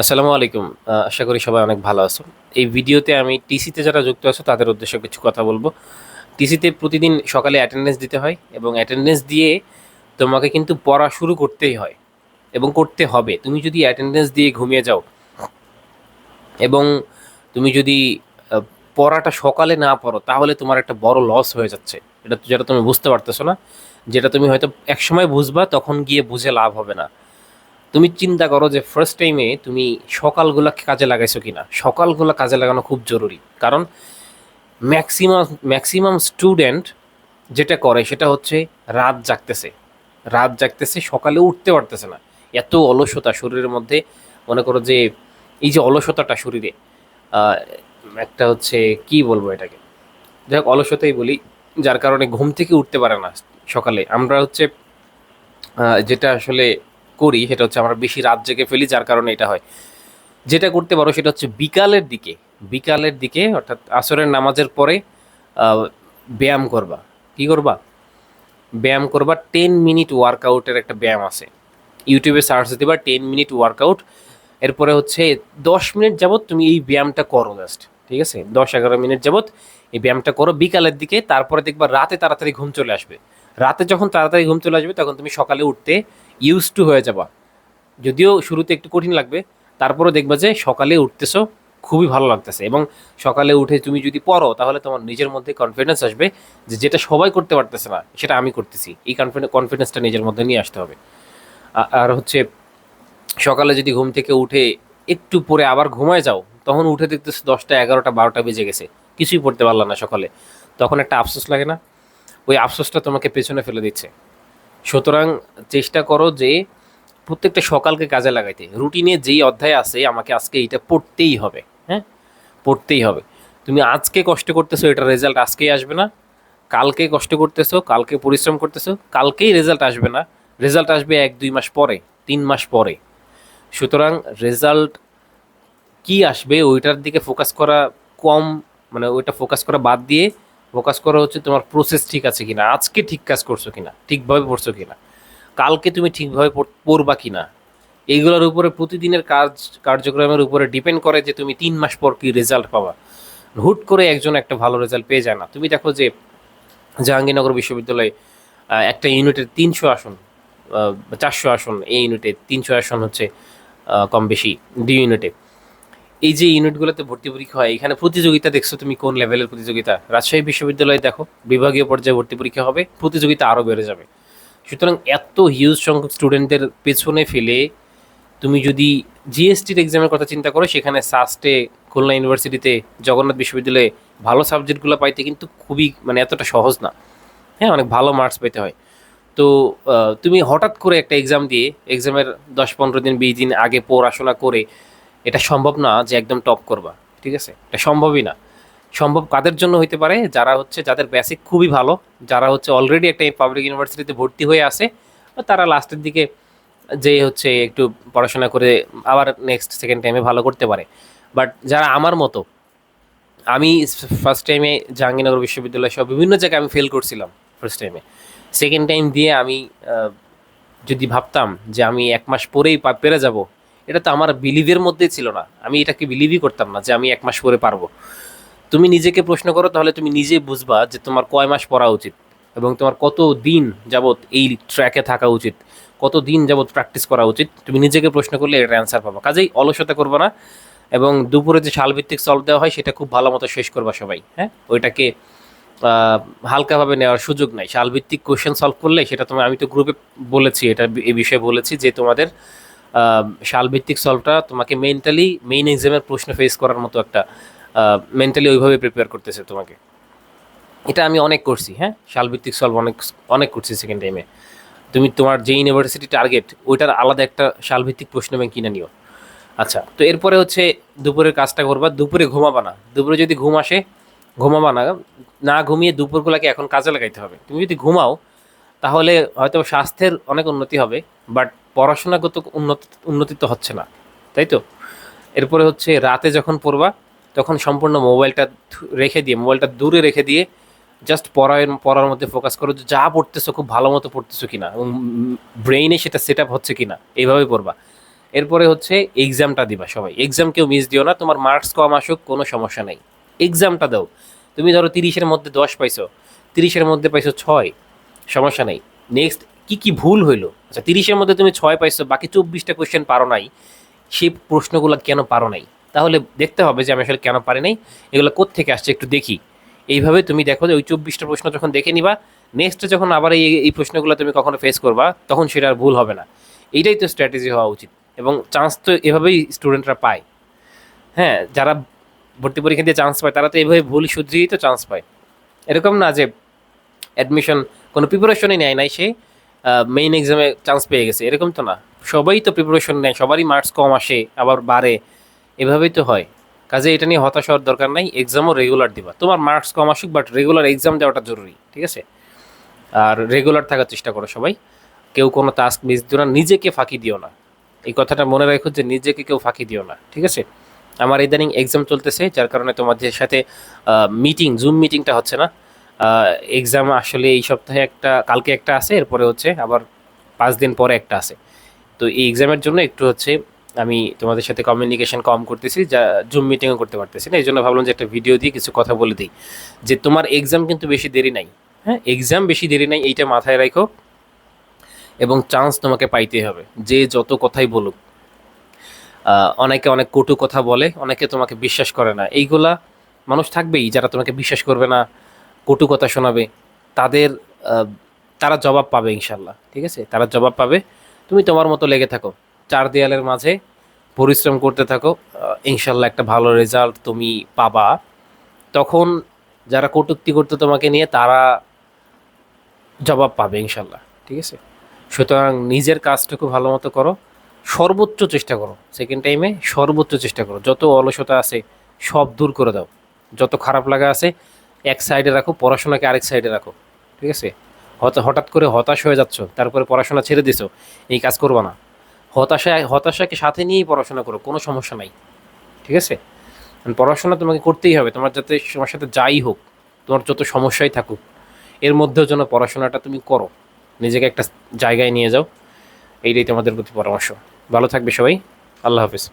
আসসালামু আলাইকুম। আশা করি সবাই অনেক ভালো আছো। এই ভিডিওতে আমি টিসিতে যারা যুক্ত আছো, তাদের উদ্দেশ্যে কিছু কথা বলব। টিসিতে প্রতিদিন সকালে অ্যাটেন্ডেন্স দিতে হয় এবং অ্যাটেন্ডেন্স দিয়ে তোমাকে কিন্তু পড়া শুরু করতেই হয় এবং করতে হবে। তুমি যদি অ্যাটেন্ডেন্স দিয়ে ঘুমিয়ে যাও এবং তুমি যদি পড়াটা সকালে না পড়ো, তাহলে তোমার একটা বড় লস হয়ে যাচ্ছে। এটা যেটা তুমি বুঝতে পারতেছো না, যেটা তুমি হয়তো একসময় বুঝবা, তখন গিয়ে বুঝে লাভ হবে না। তুমি চিন্তা করো যে ফার্স্ট টাইমে তুমি সকালগুলো কাজে লাগাইছো কিনা? সকালগুলো কাজে লাগানো খুব জরুরি। কারণ ম্যাক্সিমাম ম্যাক্সিমাম স্টুডেন্ট যেটা করে সেটা হচ্ছে রাত জাগতেছে। রাত জাগতেছে, সকালে উঠতে পারতেছে না। এত অলসতা শরীরের মধ্যে। মনে করো যে এই যে অলসতাটা শরীরে একটা হচ্ছে কি বলব এটাকে? যাই হোক, অলসতাই বলি, যার কারণে ঘুম থেকে উঠতে পারে না সকালে। আমরা হচ্ছে যেটা আসলে করি, সেটা হচ্ছে আমরা বেশি রাত জেগে ফেলি, যার কারণে এটা হয়। যেটা করতে পারো সেটা হচ্ছে বিকালের দিকে বিকালের দিকে, অর্থাৎ আসরের নামাজের পরে ব্যায়াম করবা। কি করবা? ব্যায়াম করবা টেন মিনিট ওয়ার্কআউটের একটা ব্যায়াম আছে। ইউটিউবে সার্চ দিবা টেন মিনিট ওয়ার্কআউট এরপরে হচ্ছে দশ মিনিট যাবত তুমি এই ব্যায়ামটা করো জাস্ট ঠিক আছে? দশ এগারো মিনিট যাবত এই ব্যায়ামটা করো বিকালের দিকে, তারপরে দেখবা রাতে তাড়াতাড়ি ঘুম চলে আসবে। রাতে যখন তাড়াতাড়ি ঘুম চলে আসবে, তখন তুমি সকালে উঠতে ইউজ টু হয়ে যাবা। যদিও শুরুতে একটু কঠিন লাগবে তারপরে দেখবা যে সকালে উঠতেছো, খুবই ভালো লাগতেছে এবং সকালে উঠে তুমি যদি পড়ো, তাহলে তোমার নিজের মধ্যে কনফিডেন্স আসবে যে যেটা সবাই করতে পারতেছে না, সেটা আমি করতেছি। এই কনফিডেন্স কনফিডেন্সটা নিজের মধ্যে নিয়ে আসতে হবে। আর হচ্ছে সকালে যদি ঘুম থেকে উঠে একটু পরে আবার ঘুমায় যাও, তখন উঠে দেখতেছো দশটা, এগারোটা, বারোটা বেজে গেছে, কিছুই পড়তে পারলাম না সকালে। তখন একটা আফসোস লাগে না, ওই আফসোসটা তোমাকে পেছনে ফেলে দিচ্ছে। সুতরাং চেষ্টা করো যে প্রত্যেকটা সকালকে কাজে লাগাইতে। রুটিনে যেই অধ্যায় আছে, আমাকে আজকে এইটা পড়তেই হবে হ্যাঁ? পড়তেই হবে। তুমি আজকে কষ্ট করতেছো এটার রেজাল্ট আজকেই আসবে না। কালকে কষ্ট করতেছো, কালকে পরিশ্রম করতেছো, কালকেই রেজাল্ট আসবে না। রেজাল্ট আসবে এক, দুই মাস পরে, তিন মাস পরে। সুতরাং রেজাল্ট কি আসবে, ওইটার দিকে ফোকাস করা কম মানে ওইটা ফোকাস করা বাদ দিয়ে ফোকাস করা হচ্ছে তোমার প্রসেস ঠিক আছে কিনা, আজকে ঠিক কাজ করছ কিনা, ঠিকভাবে পড়ছো কিনা, কালকে তুমি ঠিকভাবে পড়- পড়বা কিনা, এইগুলোর উপরে প্রতিদিনের কাজ, কার্যক্রমের উপরে ডিপেন্ড করে যে তুমি তিন মাস পর কি রেজাল্ট পাবা। হুট করে একজন একটা ভালো রেজাল্ট পেয়ে যায় না। তুমি দেখো যে জাহাঙ্গীরনগর বিশ্ববিদ্যালয়ে একটা ইউনিটের তিনশো আসন চারশো আসন, এই ইউনিটে তিনশো আসন হচ্ছে কম বেশি ডি ইউনিটে এই যে ইউনিটগুলোতে ভর্তি পরীক্ষা হয়, এখানে প্রতিযোগিতা দেখছ তুমি কোন লেভেলের প্রতিযোগিতা? রাজশাহী বিশ্ববিদ্যালয়ে দেখো, বিভাগীয় পর্যায়ে ভর্তি পরীক্ষা হবে, প্রতিযোগিতা আরও বেড়ে যাবে। সুতরাং এত হিউজ সংখ্যক স্টুডেন্টদের পেছনে ফেলে তুমি যদি জিএসটির এক্সামের কথা চিন্তা করো, সেখানে সাস্টে খুলনা ইউনিভার্সিটিতে জগন্নাথ বিশ্ববিদ্যালয়ে ভালো সাবজেক্টগুলো পাইতে কিন্তু খুবই মানে এতটা সহজ না। হ্যাঁ অনেক ভালো মার্কস পেতে হয়। তো তুমি হঠাৎ করে একটা এক্সাম দিয়ে এক্সামের দশ পনেরো দিন, বিশ দিন আগে পড়াশোনা করে এটা সম্ভব না যে একদম টপ করবা, ঠিক আছে? এটা সম্ভবই না। সম্ভব কাদের জন্য হইতে পারে? যারা হচ্ছে, যাদের বেসিক খুবই ভালো, যারা হচ্ছে অলরেডি একটা পাবলিক ইউনিভার্সিটিতে ভর্তি হয়ে আসে তারা লাস্টের দিকে যে হচ্ছে একটু পড়াশোনা করে আবার নেক্সট সেকেন্ড টাইমে ভালো করতে পারে। বাট যারা আমার মতো, আমি ফার্স্ট টাইমে জাহাঙ্গীরনগর বিশ্ববিদ্যালয় সব বিভিন্ন জায়গায় আমি ফেল করছিলাম ফার্স্ট টাইমে সেকেন্ড টাইম দিয়ে আমি যদি ভাবতাম যে আমি এক মাস পরেই পেরে যাব এটা তো আমার বিলিভের মধ্যেই ছিল না। আমি এটাকে বিলিভই করতাম না যে আমি এক মাস পরে পারব। তুমি নিজেকে প্রশ্ন করো, তাহলে তুমি নিজে বুঝবা যে তোমার কয় মাস পড়া উচিত এবং তোমার কত দিন যাবৎ এই ট্র্যাকে থাকা উচিত, কত দিন যাবৎ প্র্যাকটিস করা উচিত। তুমি নিজেকে প্রশ্ন করলে এটার অ্যান্সার পাবা। কাজেই অলসতা করবে না এবং দুপুরে যে সালভিত্তিক সলভ দেওয়া হয়, সেটা খুব ভালো মতো শেষ করবা সবাই হ্যাঁ? ওইটাকে হালকাভাবে নেওয়ার সুযোগ নাই। সালভিত্তিক কোশ্চেন সলভ করলে সেটা তোমার আমি তো গ্রুপে বলেছি, এটা এই বিষয়ে বলেছি যে তোমাদের আহ, সালভিত্তিক সলভটা তোমাকে মেন্টালি মেইন এক্সামের প্রশ্ন ফেস করার মতো একটা মেন্টালি ওইভাবে প্রিপেয়ার করতেছে তোমাকে। এটা আমি অনেক করছি হ্যাঁ? সালভিত্তিক সলভ অনেক অনেক করছি সেকেন্ড টাইমে তুমি তোমার যে ইউনিভার্সিটি টার্গেট ওইটার আলাদা একটা সালভিত্তিক প্রশ্ন ব্যাংক কিনে নিও। আচ্ছা তো এরপরে হচ্ছে দুপুরের কাজটা করবা দুপুরে ঘুমাবা না। দুপুরে যদি ঘুম আসে ঘুমাবা না না ঘুমিয়ে দুপুরগুলোকে এখন কাজে লাগাইতে হবে। তুমি যদি ঘুমাও তাহলে হয়তো স্বাস্থ্যের অনেক উন্নতি হবে বাট পড়াশোনাগত উন্নতি উন্নতি তো হচ্ছে না, তাই তো? এরপরে হচ্ছে রাতে যখন পড়বা, তখন সম্পূর্ণ মোবাইলটা রেখে দিয়ে, মোবাইলটা দূরে রেখে দিয়ে জাস্ট পড়ার পড়ার মধ্যে ফোকাস করো যে যা পড়তেছো খুব ভালো মতো পড়তেছো কিনা এবং ব্রেইনে সেটা সেট আপ হচ্ছে কিনা এইভাবে পড়বা। এরপরে হচ্ছে এক্সামটা দিবা সবাই। এক্সাম কেউ মিস দিও না, তোমার মার্কস কম আসুক, কোনো সমস্যা নেই। এক্সামটা দাও। তুমি ধরো তিরিশের মধ্যে দশ পাইছো, তিরিশের মধ্যে পাইছো ছয় সমস্যা নেই। নেক্সট কি কি ভুল হইল? আচ্ছা তিরিশের মধ্যে তুমি ছয় পাইছো, বাকি চব্বিশটা কোয়েশ্চেন পারো নাই। সেই প্রশ্নগুলো কেন পারো নাই? তাহলে দেখতে হবে যে আমি আসলে কেন পারি নাই। এগুলো কোত্থেকে আসছে একটু দেখি। এইভাবে তুমি দেখো যে ওই চব্বিশটা প্রশ্ন যখন দেখে নিবা নেক্সটে যখন আবার এই এই প্রশ্নগুলো তুমি কখনো ফেস করবা, তখন সেটা আর ভুল হবে না। এইটাই তো স্ট্র্যাটেজি হওয়া উচিত। এবং চান্স তো এভাবেই স্টুডেন্টরা পায়। হ্যাঁ যারা ভর্তি পরীক্ষা দিয়ে চান্স পায়, তারা তো এভাবে ভুল শুধরিয়েই তো চান্স পায়। এরকম না যে অ্যাডমিশন কোনো প্রিপারেশনই নেয় নাই সে মেইন এক্সামে চান্স পেয়ে গেছে। এরকম তো না। সবাই তো প্রিপারেশন নেয়, সবারই মার্কস কম আসে, আবার বাড়ে। এভাবেই তো হয়। কাজে এটা নিয়ে হতাশ হওয়ার দরকার নাই এক্সামও রেগুলার দিবা। তোমার মার্কস কম আসুক বাট রেগুলার এক্সাম দেওয়াটা জরুরি, ঠিক আছে? আর রেগুলার থাকার চেষ্টা করো সবাই। কেউ কোনো টাস্ক মিস দিও না, নিজেকে ফাঁকি দিও না। এই কথাটা মনে রাখো যে নিজেকে কেউ ফাঁকি দিও না, ঠিক আছে? আমার ইদানিং এক্সাম চলতেছে, যার কারণে তোমাদের সাথে মিটিং জুম মিটিংটা হচ্ছে না। এক্সাম আসলে এই সপ্তাহে একটা, কালকে একটা আছে, এরপরে হচ্ছে আবার পাঁচ দিন পরে একটা আছে। তো এই এক্সামের জন্য একটু হচ্ছে আমি তোমাদের সাথে কমিউনিকেশন কম করতেছি, যা জুম মিটিংও করতে পারতেছি না এই জন্য ভাবলাম যে একটা ভিডিও দিয়ে কিছু কথা বলে দিই। যে তোমার এক্সাম কিন্তু বেশি দেরি নাই হ্যাঁ? এক্সাম বেশি দেরি নাই, এইটা মাথায় রাখো। এবং চান্স তোমাকে পাইতে হবে, যে যত কথাই বলুক। অনেকে অনেক কটু কথা বলে, অনেকে তোমাকে বিশ্বাস করে না। এইগুলা মানুষ থাকবেই, যারা তোমাকে বিশ্বাস করবে না কটু কথা শোনাবে, তাদের তারা জবাব পাবে ইনশাল্লাহ ঠিক আছে? তারা জবাব পাবে। তুমি তোমার মতো লেগে থাকো, চার দেয়ালের মাঝে পরিশ্রম করতে থাকো ইনশাল্লাহ একটা ভালো রেজাল্ট তুমি পাবা। তখন যারা কটুক্তি করতো তোমাকে নিয়ে, তারা জবাব পাবে ইনশাল্লাহ ঠিক আছে? সুতরাং নিজের কাজটুকু ভালো মতো করো, সর্বোচ্চ চেষ্টা করো সেকেন্ড টাইমে সর্বোচ্চ চেষ্টা করো। যত অলসতা আছে, সব দূর করে দাও। যত খারাপ লাগা আছে এক সাইডে রাখো, পড়াশোনাকে আরেক সাইডে রাখো, ঠিক আছে? হঠাৎ করে হতাশ হয়ে যাচ্ছ, তারপরে পড়াশোনা ছেড়ে দিছো, এই কাজ করব না। হতাশায় হতাশাকে সাথে নিয়েই পড়াশোনা করো, কোনো সমস্যা নাই, ঠিক আছে? পড়াশোনা তোমাকে করতেই হবে, তোমার যাতে, তোমার সাথে যাই হোক, তোমার যত সমস্যাই থাকুক, এর মধ্যেও যেন পড়াশোনাটা তুমি করো, নিজেকে একটা জায়গায় নিয়ে যাও, এইটাই তোমাদের প্রতি পরামর্শ। ভালো থাকবে সবাই, আল্লাহ হাফিজ।